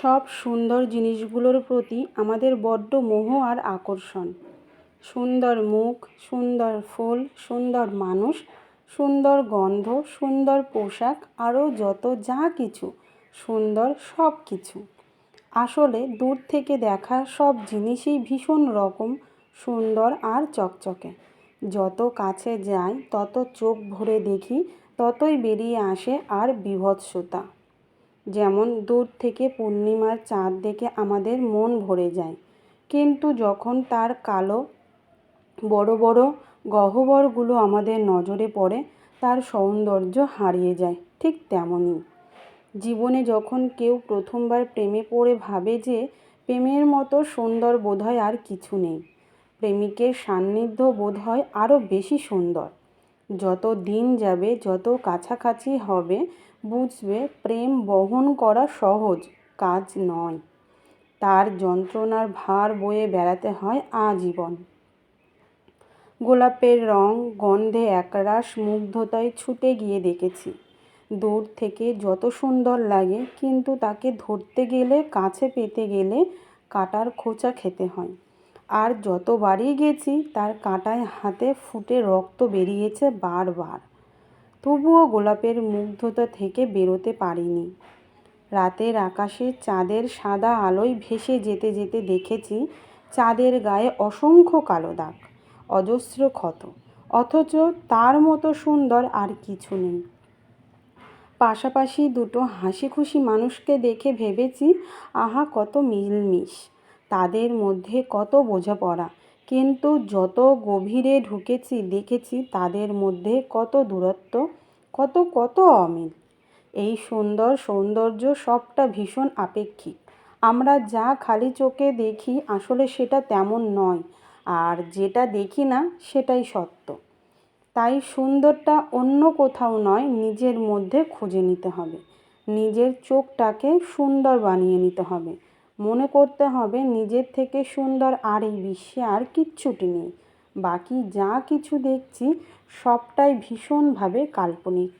সব সুন্দর জিনিসগুলোর প্রতি আমাদের বড্ড মোহ আর আকর্ষণ। সুন্দর মুখ, সুন্দর ফুল, সুন্দর মানুষ, সুন্দর গন্ধ, সুন্দর পোশাক, আরও যত যা কিছু, সুন্দর সব কিছু। আসলে দূর থেকে দেখা সব জিনিসই ভীষণ রকম, সুন্দর আর চকচকে। যত কাছে যাই, তত চোখ ভরে দেখি, ততই বেরিয়ে আসে আর বীভৎসতা। যেমন দূর থেকে পূর্ণিমার চাঁদ দেখে আমাদের মন ভরে যায়। কিন্তু যখন তার কালো, বড় বড় গহ্বরগুলো আমাদের নজরে পড়ে, তার সৌন্দর্য হারিয়ে যায়, ঠিক তেমনই। জীবনে যখন কেউ প্রথমবার প্রেমে পড়ে ভাবে যে, প্রেমের মতো সুন্দর বোধহয় আর কিছু নেই। প্রেমিকের সান্নিধ্য বোধ হয় আরও বেশি সুন্দর। যত দিন যাবে, যত কাছাকাছি হবে, বুঝবে প্রেম বহন করা সহজ কাজ নয়। তার যন্ত্রণার ভার বয়ে বেড়াতে হয় আজীবন। গোলাপের রং, গন্ধে একরাশ মুগ্ধতায় ছুটে গিয়ে দেখেছি। দূর থেকে যত সুন্দর লাগে, কিন্তু তাকে ধরতে গেলে, কাছে পেতে গেলে কাটার খোঁচা খেতে হয়। আর যতবারই গেছি, তার কাঁটায় হাতে ফুটে রক্ত বেরিয়েছে বারবার। তবুও গোলাপের মুগ্ধতা থেকে বেরোতে পারিনি। রাতের আকাশে চাঁদের সাদা আলোয় ভেসে যেতে যেতে দেখেছি, চাঁদের গায়ে অসংখ্য কালো দাগ, অজস্র ক্ষত, অথচ তার মতো সুন্দর আর কিছু নেই। পাশাপাশি দুটো হাসি খুশি মানুষকে দেখে ভেবেছি, আহা, কত মিলমিশ। তাদের মধ্যে কত বোঝাপড়া। কিন্তু যত গভীরে ঢুকেছি, দেখেছি তাদের মধ্যে কত দূরত্ব, কত কত অমিল। এই সুন্দর সৌন্দর্য সবটা ভীষণ আপেক্ষিক। আমরা যা খালি চোখে দেখি আসলে সেটা তেমন নয়, আর যেটা দেখি না সেটাই সত্য। তাই সুন্দরটা অন্য কোথাও নয়, নিজের মধ্যে খুঁজে নিতে হবে। নিজের চোখটাকে সুন্দর বানিয়ে নিতে হবে। মনে করতে হবে নিজের থেকে সুন্দর আর এই বিশ্বে আর কিচ্ছুটি নেই। বাকি যা কিছু দেখছি, সবটাই ভীষণভাবে কাল্পনিক।